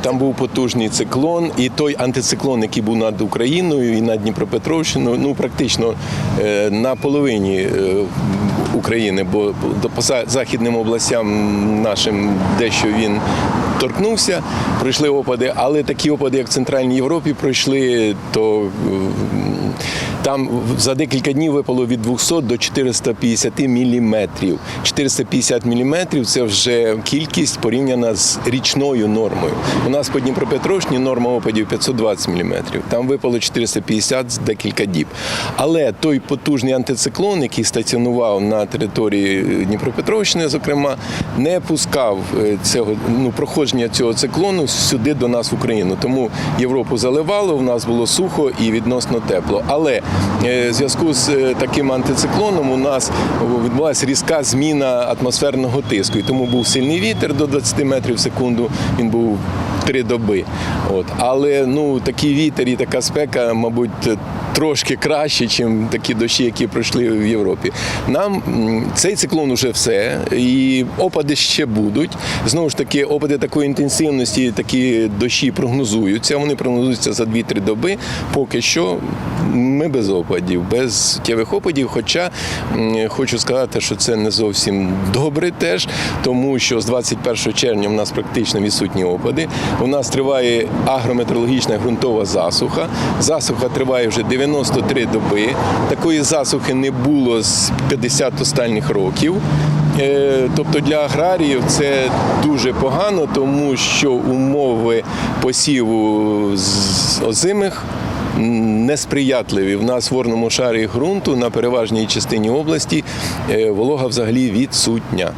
Там був потужний циклон, і той антициклон, який був над Україною і над Дніпропетровщиною, ну практично е, на половині е, України, бо по західним областям нашим дещо він торкнувся, пройшли опади, але такі опади, як в Центральній Європі, пройшли, то е, там за декілька днів випало від 200 до 450 міліметрів. 450 міліметрів це вже кількість порівняна з річною нормою. У нас по Дніпропетровщині норма опадів 520 міліметрів. Там випало 450 з декілька діб. Але той потужний антициклон, який стаціонував на території Дніпропетровщини, зокрема, не пускав е, цього ну, проходження цього циклону сюди до нас в Україну. Тому Європу заливало, у нас було сухо і відносно тепло. Але е, в зв'язку з е, таким антициклоном у нас відбулася різка зміна атмосферного тиску. І тому був сильний вітер до 20 метрів в секунду. Він був три доби. От. Але ну, такий вітер і така спека, мабуть, трошки краще, ніж такі дощі, які пройшли в Європі. Нам цей циклон уже все, і опади ще будуть. Знову ж таки, опади такої інтенсивності, такі дощі прогнозуються. Вони прогнозуються за 2-3 доби. Поки що ми без опадів, без суттєвих опадів. Хоча хочу сказати, що це не зовсім добре теж, тому що з 21 червня у нас практично відсутні опади. У нас триває агрометеорологічна ґрунтова засуха. Засуха триває вже 93 доби. Такої засухи не було з 50 останніх років. Е, Тобто для аграріїв це дуже погано, тому що умови посіву з озимих несприятливі. В нас в ворному шарі ґрунту на переважній частині області е, волога взагалі відсутня.